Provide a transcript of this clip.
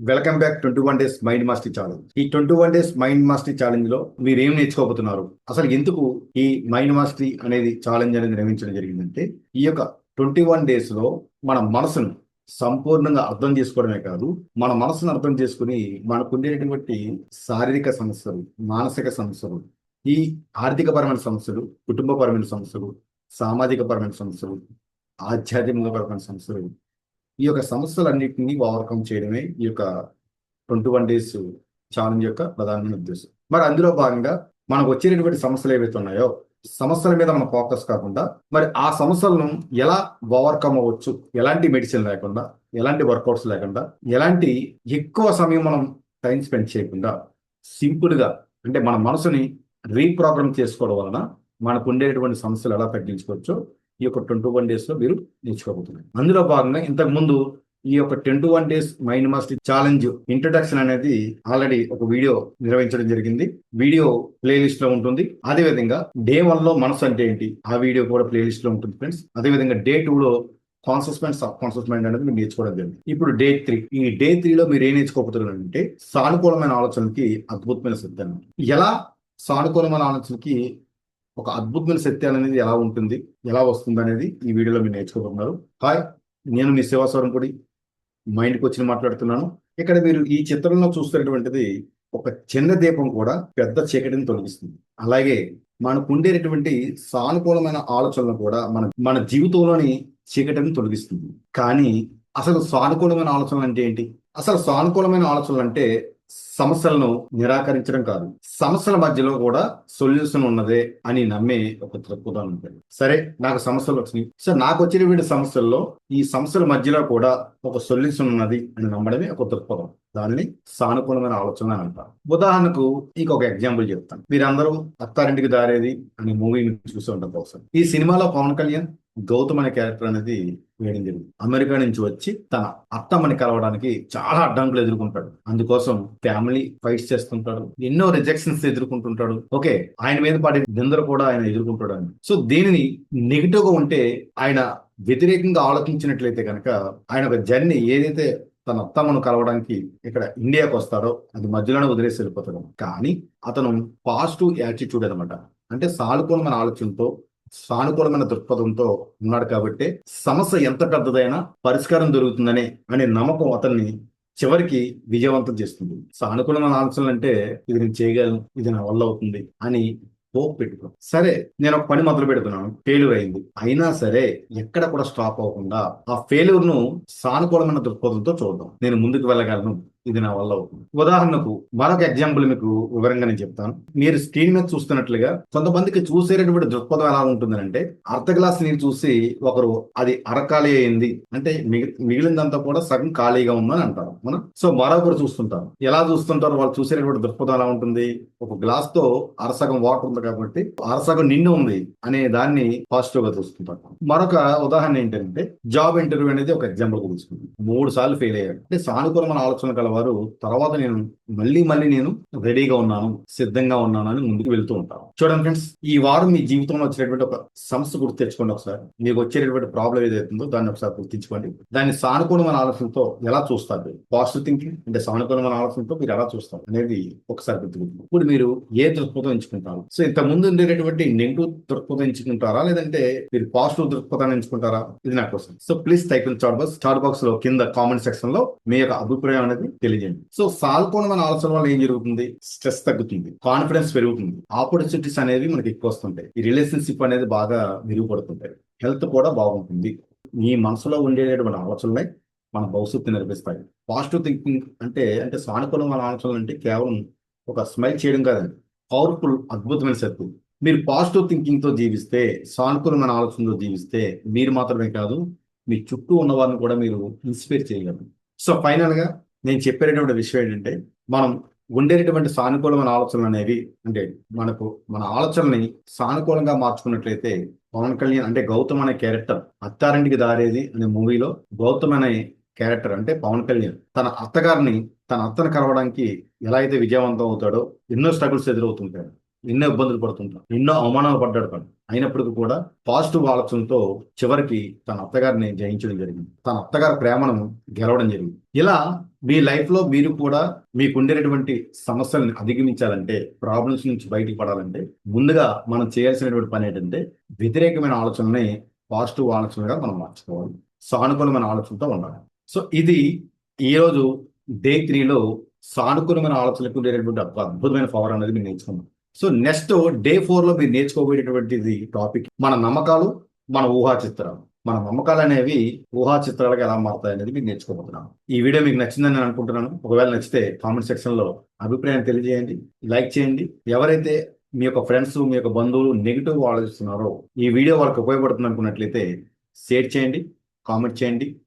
Welcome back twenty one days mind master challenge ఈ twenty one days mind master ఛాలెంజ్లో మీరు ఏం నేర్చుకోబోతున్నారు? అసలు ఎందుకు ఈ మైండ్ మాస్టరీ అనేది ఛాలెంజ్ అనేది నిర్వహించడం జరిగిందంటే ఈ యొక్క ట్వంటీ వన్ డేస్లో మన మనసును సంపూర్ణంగా అర్థం చేసుకోవడమే కాదు మన మనసును అర్థం చేసుకుని మనకు ఉండేటటువంటి శారీరక సమస్యలు మానసిక సమస్యలు ఈ ఆర్థికపరమైన సమస్యలు కుటుంబపరమైన సమస్యలు సామాజిక పరమైన సమస్యలు ఆధ్యాత్మికపరమైన సమస్యలు ఈ యొక్క సమస్యలన్నింటినీ ఓవర్కమ్ చేయడమే ఈ యొక్క ట్వంటీ వన్ డేస్ ఛాలెంజ్ యొక్క ప్రధానమైన ఉద్దేశం. మరి అందులో భాగంగా మనకు వచ్చేటటువంటి సమస్యలు ఏవైతే ఉన్నాయో సమస్యల మీద మనం ఫోకస్ కాకుండా మరి ఆ సమస్యలను ఎలా ఓవర్కమ్ అవ్వచ్చు ఎలాంటి మెడిసిన్ లేకుండా ఎలాంటి వర్కౌట్స్ లేకుండా ఎలాంటి ఎక్కువ సమయం మనం టైం స్పెండ్ చేయకుండా సింపుల్గా అంటే మన మనసుని రీప్రోగ్రామ్ చేసుకోవడం వలన మనకు ఉండేటువంటి సమస్యలు ఎలా తగ్గించుకోవచ్చో ఈ యొక్క ట్వంటీ వన్ డేస్లో మీరు నేర్చుకోబోతున్నారు. అందులో భాగంగా ఇంతకు ముందు ఈ యొక్క ten one days mind master challenge introduction అనేది ఆల్రెడీ ఒక వీడియో నిర్వహించడం జరిగింది. వీడియో ప్లేలిస్ట్లో ఉంటుంది. అదే విధంగా డే వన్లో మనసు అంటే ఏంటి? ఆ వీడియో కూడా ప్లేలిస్ట్లో ఉంటుంది ఫ్రెండ్స్. అదే విధంగా డే టూ లో conscious mind subconscious mind అనేది మీరు నేర్చుకోవడం జరిగింది. ఇప్పుడు డే త్రీ. ఈ డే త్రీలో మీరు ఏం నేర్చుకోబోతున్నారు అంటే సానుకూలమైన ఆలోచనకి అద్భుతమైన సిద్ధం ఎలా సానుకూలమైన ఆలోచనకి ఒక అద్భుతమైన శక్తి అనేది ఎలా ఉంటుంది ఎలా వస్తుంది అనేది ఈ వీడియోలో మీరు నేర్చుకోబోతున్నారు హాయ్ నేను మీ శివాస్వరంపుడి మైండ్కి వచ్చి మాట్లాడుతున్నాను. ఇక్కడ మీరు ఈ చిత్రంలో చూస్తున్నటువంటిది ఒక చిన్న దీపం కూడా పెద్ద చీకటిని తొలగిస్తుంది. అలాగే మనకు ఉండేటటువంటి సానుకూలమైన ఆలోచనలు కూడా మన మన జీవితంలోని చీకటిని తొలగిస్తుంది. కానీ అసలు సానుకూలమైన ఆలోచనలు అంటే ఏంటి? అసలు సానుకూలమైన ఆలోచనలు అంటే సమస్యలను నిరాకరించడం కాదు. సమస్యల మధ్యలో కూడా సొల్యూషన్ ఉన్నదే అని నమ్మే ఒక దృక్పథం ఉంటుంది సరే నాకు సమస్యలు వచ్చినాయి. సో నాకు వచ్చిన వీడి సమస్యల్లో ఈ సమస్యల మధ్యలో కూడా ఒక సొల్యూషన్ ఉన్నది అని నమ్మడమే ఒక దృక్పథం. దానిని సానుకూలమైన ఆలోచన అని అంటారు. ఉదాహరణకు మీకు ఒక ఎగ్జాంపుల్ చెప్తాను. మీరందరూ అత్తారింటికి దారేది అనే మూవీ చూసి ఉంటారు ఒకసారి ఈ సినిమాలో పవన్ కళ్యాణ్ గౌతమ్ అనే క్యారెక్టర్ అనేది వేయడం జరిగింది. అమెరికా నుంచి వచ్చి తన అత్తమ్మని కలవడానికి చాలా అడ్డంకులు ఎదుర్కొంటాడు. అందుకోసం ఫ్యామిలీ ఫైట్స్ చేస్తుంటాడు. ఎన్నో రిజెక్షన్స్ ఎదుర్కొంటుంటాడు. ఓకే ఆయన మీద పడే నిందలు కూడా ఆయన ఎదుర్కొంటాడు అని సో దీనిని నెగిటివ్గా ఉంటే ఆయన వ్యతిరేకంగా ఆలోచించినట్లయితే కనుక ఆయన ఒక జర్నీ ఏదైతే తన అత్తమ్మను కలవడానికి ఇక్కడ ఇండియాకి వస్తాడో అది మధ్యలోనే వదిలేసి వెళ్ళిపోతాడు. కానీ అతను పాజిటివ్ యాటిట్యూడ్ అనమాట అంటే సానుకూలమైన ఆలోచనతో సానుకూలమైన దృక్పథంతో ఉన్నాడు కాబట్టి సమస్య ఎంత పెద్దదైనా పరిష్కారం దొరుకుతుందనే అనే నమ్మకం అతన్ని చివరికి విజయవంతం చేస్తుంది. సానుకూలమైన ఆలోచనలు అంటే ఇది నేను చేయగలను ఇది నా వల్ల అవుతుంది అని హోప్ పెట్టుకో సరే నేను ఒక పని మొదలు పెడుతున్నాను. ఫెయిల్యూర్ అయింది. అయినా సరే ఎక్కడ కూడా స్టాప్ అవ్వకుండా ఆ ఫెయిల్యూర్ను సానుకూలమైన దృక్పథంతో చూద్దాం. నేను ముందుకు వెళ్ళగలను. ఇది నా వల్ల అవుతుంది. ఉదాహరణకు మరొక ఎగ్జాంపుల్ మీకు వివరంగా నేను చెప్తాను. మీరు స్క్రీన్ మీద చూస్తున్నట్లుగా కొంతమందికి చూసేటటువంటి దృక్పథం ఎలా ఉంటుంది అంటే అర్ధ గ్లాస్ నీరు చూసి ఒకరు అది అరకాలి అయింది అంటే మిగిలిందంతా కూడా సగం ఖాళీగా ఉందని అంటారు. మనం సో మరొకరు చూస్తుంటారు. ఎలా చూస్తుంటారు? వాళ్ళు చూసేటటువంటి దృక్పథం ఎలా ఉంటుంది? ఒక గ్లాస్తో అరసగం వాటర్ ఉంది కాబట్టి అరసగం నిండు ఉంది అనే దాన్ని పాజిటివ్గా చూస్తుంటారు. మరొక ఉదాహరణ ఏంటంటే జాబ్ ఇంటర్వ్యూ అనేది ఒక ఎగ్జాంపుల్ తీసుకుంది. మూడు సార్లు ఫెయిల్ అయ్యారు అంటే సానుకూలమైన ఆలోచన కలవాలి వారు తర్వాత నేను మళ్ళీ మళ్ళీ నేను రెడీగా ఉన్నాను సిద్ధంగా ఉన్నాను అని ముందుకు వెళ్తూ ఉంటాను. చూడండి ఫ్రెండ్స్ ఈ వారం మీ జీవితంలో వచ్చేటటువంటి ఒక సమస్య గుర్తు తెచ్చుకోండి ఒకసారి. మీకు వచ్చేటటువంటి ప్రాబ్లం ఏదైతుందో దాన్ని ఒకసారి గుర్తించుకోండి. దాన్ని సానుకూలమైన ఆలోచనతో ఎలా చూస్తారు పాజిటివ్ థింకింగ్ అంటే సానుకూలమైన ఆలోచనతో మీరు ఎలా చూస్తారు అనేది ఒకసారి గుర్తుకుంటుంది ఇప్పుడు మీరు ఏ దృక్పథం ఎంచుకుంటారు? సో ఇంత ముందు ఉండేటటువంటి నెగిటివ్ దృక్పథం ఎంచుకుంటారా? లేదంటే మీరు పాజిటివ్ దృక్పథాన్ని ఎంచుకుంటారా? ఇది నా కోసం so please type in chat box chat బాక్స్లో కింద కామెంట్ సెక్షన్లో మీ యొక్క అభిప్రాయం అనేది తెలియజేయండి సో సానుకూలమైన ఆలోచన వల్ల ఏం జరుగుతుంది? స్ట్రెస్ తగ్గుతుంది. కాన్ఫిడెన్స్ పెరుగుతుంది. ఆపర్చునిటీస్ అనేవి మనకి ఎక్కువ వస్తుంటాయి. ఈ రిలేషన్షిప్ అనేది బాగా మెరుగుపడుతుంటాయి. హెల్త్ కూడా బాగుంటుంది. మీ మనసులో ఉండేటటువంటి ఆలోచనలే మన భవిష్యత్తు నిర్మిస్తాయి పాజిటివ్ థింకింగ్ అంటే అంటే సానుకూలమైన ఆలోచనలు అంటే కేవలం ఒక స్మైల్ చేయడం కాదండి. పవర్ఫుల్ అద్భుతమైన శక్తి. మీరు పాజిటివ్ థింకింగ్తో జీవిస్తే సానుకూలమైన ఆలోచనతో జీవిస్తే మీరు మాత్రమే కాదు మీ చుట్టూ ఉన్న వారిని కూడా మీరు ఇన్స్పైర్ చేయగలరు. సో ఫైనల్గా నేను చెప్పేటటువంటి విషయం ఏంటంటే మనం ఉండేటటువంటి సానుకూలమైన ఆలోచనలు అనేవి అంటే మనకు మన ఆలోచనని సానుకూలంగా మార్చుకున్నట్లయితే పవన్ కళ్యాణ్ అంటే గౌతమ్ అనే క్యారెక్టర్ అత్తారింటికి దారేది అనే మూవీలో గౌతమ్ అనే క్యారెక్టర్ అంటే పవన్ కళ్యాణ్. తన అత్తగారిని తన అత్తను కలవడానికి ఎలా అయితే విజయవంతం అవుతాడో ఎన్నో స్ట్రగుల్స్ ఎదురవుతుంటాడు ఎన్నో ఇబ్బందులు పడుతుంటాడు ఎన్నో అవమానాలు పడ్డాడు తను అయినప్పటికీ కూడా పాజిటివ్ ఆలోచనతో చివరికి తన అత్తగారిని జయించడం జరిగింది. తన అత్తగారి ప్రేమను గెలవడం జరిగింది. ఇలా మీ లైఫ్లో మీరు కూడా మీకు ఉండేటటువంటి సమస్యలను అధిగమించాలంటే ప్రాబ్లమ్స్ నుంచి బయటకు పడాలంటే ముందుగా మనం చేయాల్సినటువంటి పని ఏంటంటే వ్యతిరేకమైన ఆలోచనని పాజిటివ్ ఆలోచనగా మనం మార్చుకోవాలి. సానుకూలమైన ఆలోచనతో ఉండాలి. సో ఇది ఈరోజు డే త్రీలో సానుకూలమైన ఆలోచనలకు ఉండేటటువంటి అద్భుతమైన పవర్ అనేది మీరు నేర్చుకున్నాం. సో నెక్స్ట్ డే ఫోర్లో మీరు నేర్చుకోబోయేటటువంటిది టాపిక్ మన నమ్మకాలు మన ఊహా చిత్రాలు మన నమ్మకాలు అనేవి ఊహా చిత్రాలకు ఎలా మారుతాయి అనేది మీకు నేర్చుకోబోతున్నాను. ఈ వీడియో మీకు నచ్చిందని నేను అనుకుంటున్నాను. ఒకవేళ నచ్చితే కామెంట్ సెక్షన్లో అభిప్రాయం తెలియజేయండి లైక్ చేయండి. ఎవరైతే మీ యొక్క ఫ్రెండ్స్ మీ యొక్క బంధువులు నెగిటివ్ ఆలోచిస్తున్నారో ఈ వీడియో వాళ్ళకి ఉపయోగపడుతుంది అనుకున్నట్లయితే షేర్ చేయండి కామెంట్ చేయండి.